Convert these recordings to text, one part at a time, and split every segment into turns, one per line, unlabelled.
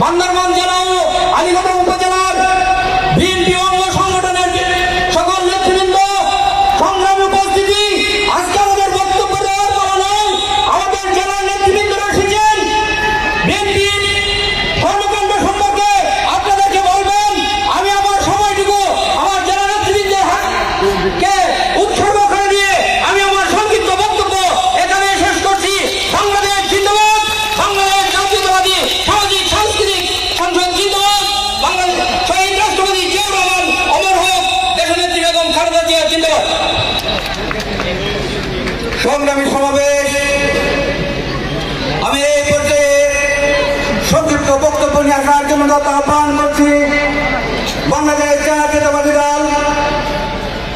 বান্দরবান জেলা ও সংগ্রামী সমাবেশ। আমি এই পর্যায়ে সংক্ষিপ্ত বক্তব্য নিয়ে আসার জন্য আহ্বান করছি বাংলাদেশ দল,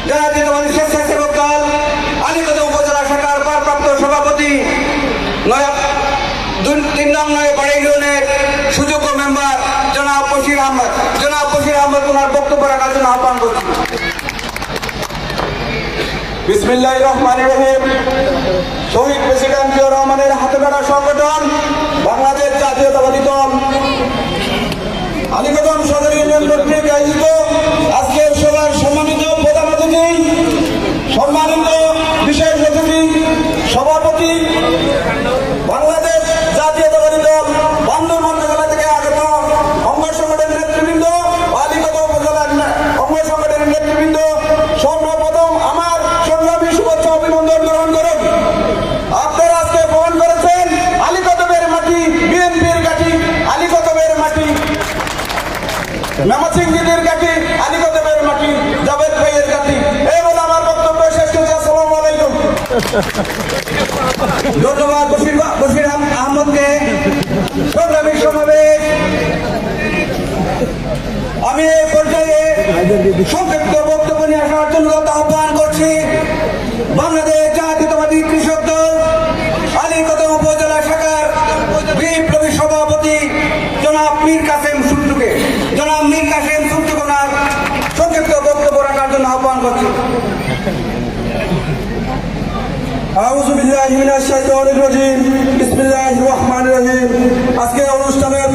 জাতীয়তাবাদী স্বেচ্ছাসেবক দল আলিগঞ্জ উপজেলা শাখার ভারপ্রাপ্ত সভাপতি নয়া তিন নং নয় বাড়ি ইউনিয়নের সুযোগ্য মেম্বার জনাব বশির আহমদ। জনাব বশির আহমদ ওনার বক্তব্য রাখার জন্য আহ্বান করছি। বিসমিল্লাহ রহমান রহিম। শহীদ প্রেসিডেন্ট জিয়া রহমানের হাতে গড়া সংগঠন বাংলাদেশ জাতীয়তাবাদী দল। ধন্যবাদ, বশির বা- বশির আহম- আহমদকে। সংগ্রামী সমাবেশ। আমি এই পর্যায়ে সংক্ষিপ্ত বক্তব্য নিয়ে আসার জন্য আহ্বান করছি। বাংলাদেশ জাতীয়তাবাদী কৃষক দল আলীকত উপজেলা শাখার বিপ্লবী সভাপতি জনাব মীর কাসেম সুট্টুকে জনাব মীর কাসেম সুট্টুক ওনার সংক্ষিপ্ত বক্তব্য রাখার জন্য আহ্বান করছি। আউযু বিল্লাহি মিনাশ শাইতানির রাজীম। বিসমিল্লাহির রহমানির রহিম। আজকে অনুষ্ঠানের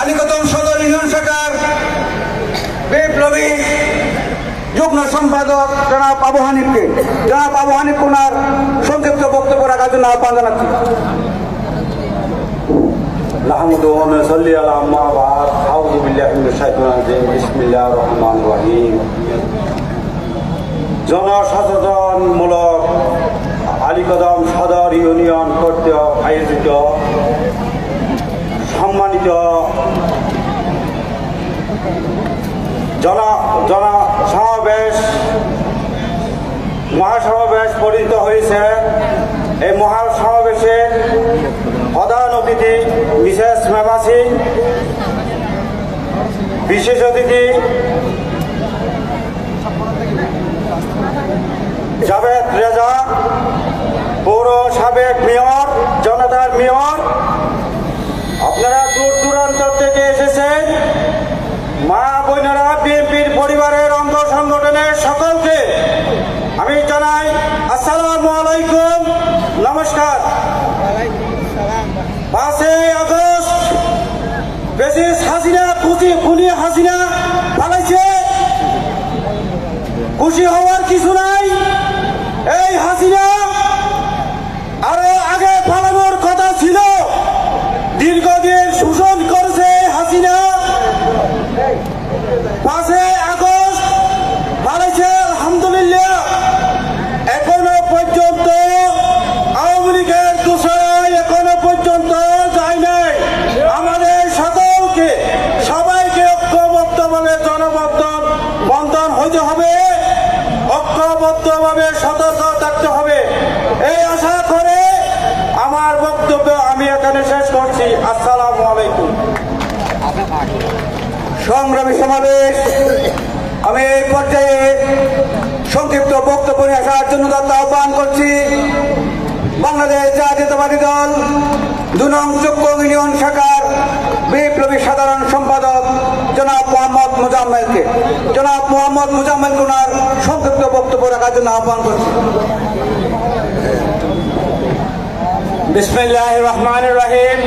আলিকতম সদর ইউনিয়ন শাখার বিপ্লবী যুগ্ম সম্পাদক জনাব আবু হানিফকে জনাব আবু হানিফ ওনার সংক্ষিপ্ত বক্তব্য রাখার জন্য আহ্বান জানাচ্ছি
نحمده ونصلي على ما بعد أعوذ بالله من الشيطان الرجيم بسم الله الرحمن الرحيم জনসচেতনমূলক আলিকদম সদর ইউনিয়ন কর্তৃক আয়োজিত সম্মানিত জন জন সমাবেশ মহাসমাবেশ পরিণত হয়েছে। এই মহাসমাবেশে প্রধান অতিথি মিসেস মেমা সিং বিশেষ অতিথি, জাভেদ রেজা, পৌর সাবেক মেয়র, জনতার মেয়র আপনারা দূর দূরান্ত থেকে এসেছেন মা বোনেরা বিএনপির পরিবারের অঙ্গ সংগঠনের সকলকে আমি জানাই আসসালামু আলাইকুম নমস্কার পাঁচই আগস্ট বেশিস হাসিনা খুশি খুলি হাসিনা পালাইছে। খুশি হওয়ার কিছু নাই। এই হাসিনা এই আশা করে আমার বক্তব্য আমি এখানে শেষ করছি। আসসালামু আলাইকুম।
সংগ্রামী সমাবেশ, আমি এই পর্যায়ে সংক্ষিপ্ত বক্তব্য আসার জন্য দত্ত আহ্বান করছি। বাংলাদেশ জাতীয়তাবাদী দল, দু নং চক্র ইউনিয়ন শাখার বিপ্লবী সাধারণ সম্পাদক জনাব মোহাম্মদ মুজাম্মেলকে। জনাব মোহাম্মদ মুজাম্মেল ওনার সংক্ষিপ্ত বক্তব্য রাখার জন্য আহ্বান করছি।
বিসমিল্লাহ রহমান রহিম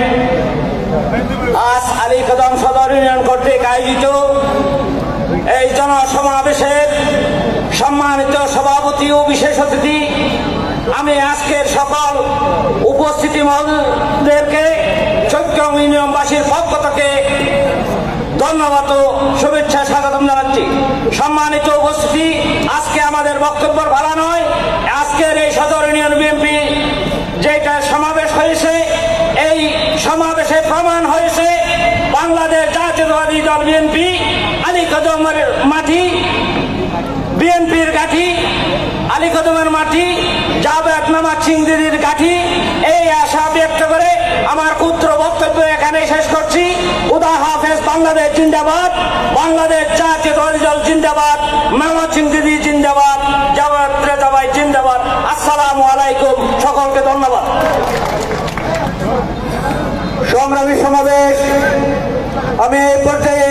আজ আলী কদম সদর ইউনিয়ন কর্তৃক আয়োজিত সম্মানিত সভাপতি ও বিশেষ অতিথি, আমি আজকের সকল উপস্থিতি মহলদেরকে চট্টগ্রাম ইউনিয়নবাসীর পক্ষ থেকে ধন্যবাদ শুভেচ্ছা স্বাগতম জানাচ্ছি। সম্মানিত উপস্থিতি, আজকে আমাদের বক্তব্য ভালো নয়, আজকের এই সদর ইউনিয়ন বিএনপি যেটা সমাবেশ হয়েছে, এই সমাবেশে প্রমাণ হয়েছে, বাংলাদেশ জাতীয়তাবাদী দল বিএনপি আলী কদমের মাটি বিএনপির গাঠি, আলী কদমের মাটি, জাবেদ নামাজ সিং দিদির গাঠি, এই আশা ব্যক্ত করে আমার ক্ষুদ্র বক্তব্য এখানে শেষ করছি। উদা হাফেজ বাংলাদেশ জিন্দাবাদ, বাংলাদেশ জাতীয়তাবাদী দল জিন্দাবাদ মেহমদ সিং দিদি জিন্দাবাদ, জাবেদ রেজাবাই জিন্দাবাদ। আসসালামু আলাইকুম সকলকে ধন্যবাদ
সংগ্রামী সমাবেশ। আমি এই পর্যায়ে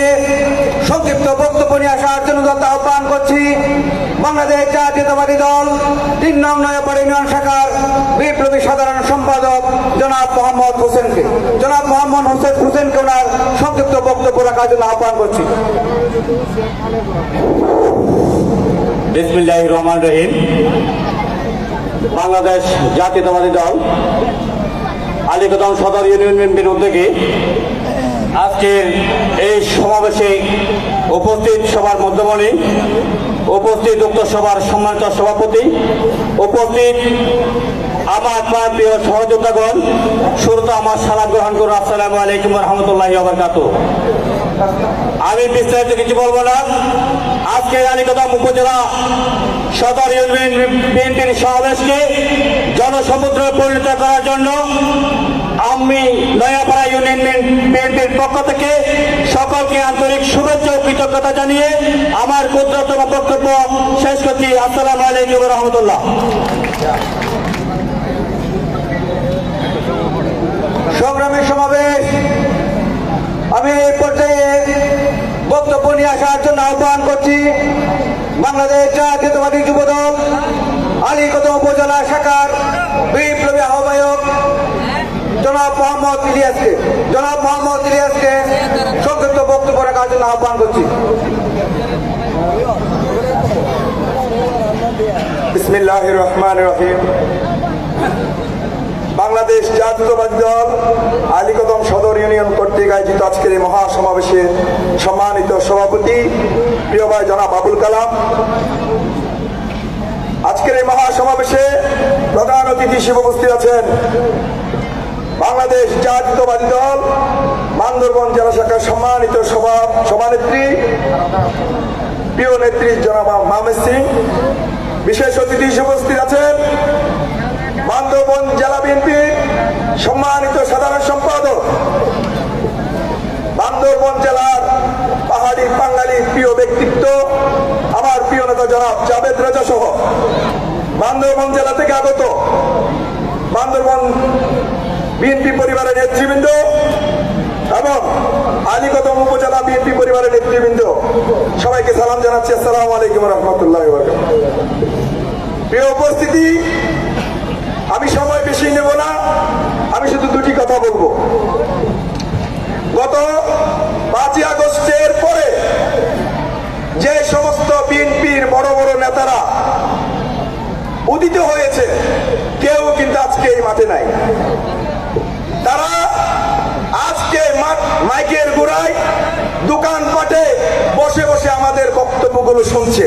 সংক্ষিপ্ত বক্তব্য নিয়ে আসার জন্য দত্ত আহ্বান করছি, বাংলাদেশ জাতীয়তাবাদী দল, তিন নং নয়াপাড়া ইউনিয়ন শাখার বিপ্লবী সাধারণ সম্পাদক জনাব মোহাম্মদ হোসেনকে। জনাব মোহাম্মদ হোসেন হোসেনকে ওনার সংক্ষিপ্ত বক্তব্য রাখার জন্য আহ্বান করছি।
বিসমিল্লাহ রহমান রহিম। বাংলাদেশ জাতীয়তাবাদী দল আলীকদম সদর ইউনিয়ন বিএনপির উদ্যোগে আজকের এই সমাবেশে উপস্থিত সবার মধ্যমণি, উপস্থিত উক্ত সভার সম্মানিত সভাপতি, উপস্থিত আমার প্রাণ প্রিয় সহযোদ্ধাগণ শুরুতে আমার সালাম গ্রহণ করুন। আসসালামু আলাইকুম রহমতুল্লাহ আবরকাত আমি বিস্তারিত কিছু বলব না। আজকে আলীকদম উপজেলা সদর ইউনিয়ন বিএনপির সমাবেশকে জনসমুদ্রে পরিণত করার জন্য আমি নয়াপাড়া ইউনিয়ন বিএনপির পক্ষ থেকে সকলকে আন্তরিক শুভেচ্ছা ও কৃতজ্ঞতা জানিয়ে আমার ক্ষুদ্রতম বক্তব্য শেষ করছি। আসসালামু আলাইকুম রহমতুল্লাহ।
সংগ্রামের সমাবেশ। আমি এই পর্যায়ে বক্তব্য নিয়ে আসার জন্য আহ্বান করছি বাংলাদেশ জাতীয়তাবাদী যুবদল। আলীকদম উপজেলা শাখার বিপ্লবী আহ্বায়ক জনাব মোহাম্মদ ইলিয়াসকে, জনাব মোহাম্মদ ইলিয়াসকে সংক্ষিপ্ত বক্তব্য রাখার জন্য আহ্বান করছি।
বিসমিল্লাহ রহমান রহিম। বাংলাদেশ জাতীয়তাবাদী দল আলীকদম সদর ইউনিয়ন কর্তৃক আয়োজিত আজকের এই মহাসমাবেশের সম্মানিত সভাপতি, প্রিয় ভাই জনাব আবুল কালাম আজকের এই মহাসমাবেশে প্রধান অতিথি হিসেবে উপস্থিত আছেন বাংলাদেশ জাতীয়তাবাদী দল, বান্দরবন জেলা শাখার সম্মানিত সভা, সভানেত্রী, প্রিয় নেত্রী জনাব মাহমেদ সিং, বিশেষ অতিথি হিসেবে উপস্থিত আছেন বান্দরবন জেলা বিএনপির সম্মানিত সাধারণ সম্পাদক, বান্দরবন জেলার পাহাড়ি বাঙালি প্রিয় ব্যক্তিত্ব, আমার প্রিয় নেতা জনাব জাভেদ রেজা সহ। বান্দরবন জেলা থেকে আগত বান্দরবন বিএনপি পরিবারের নেতৃবৃন্দ এবং আলীকদম উপজেলা বিএনপি পরিবারের নেতৃবৃন্দ, সবাইকে সালাম জানাচ্ছি। আসসালামু আলাইকুম রহমতুল্লাহ প্রিয় উপস্থিতি, আমি সময় বেশি নেব না, আমি শুধু দুটি কথা বলব। গত পাঁচই আগস্টের পরে শুনছে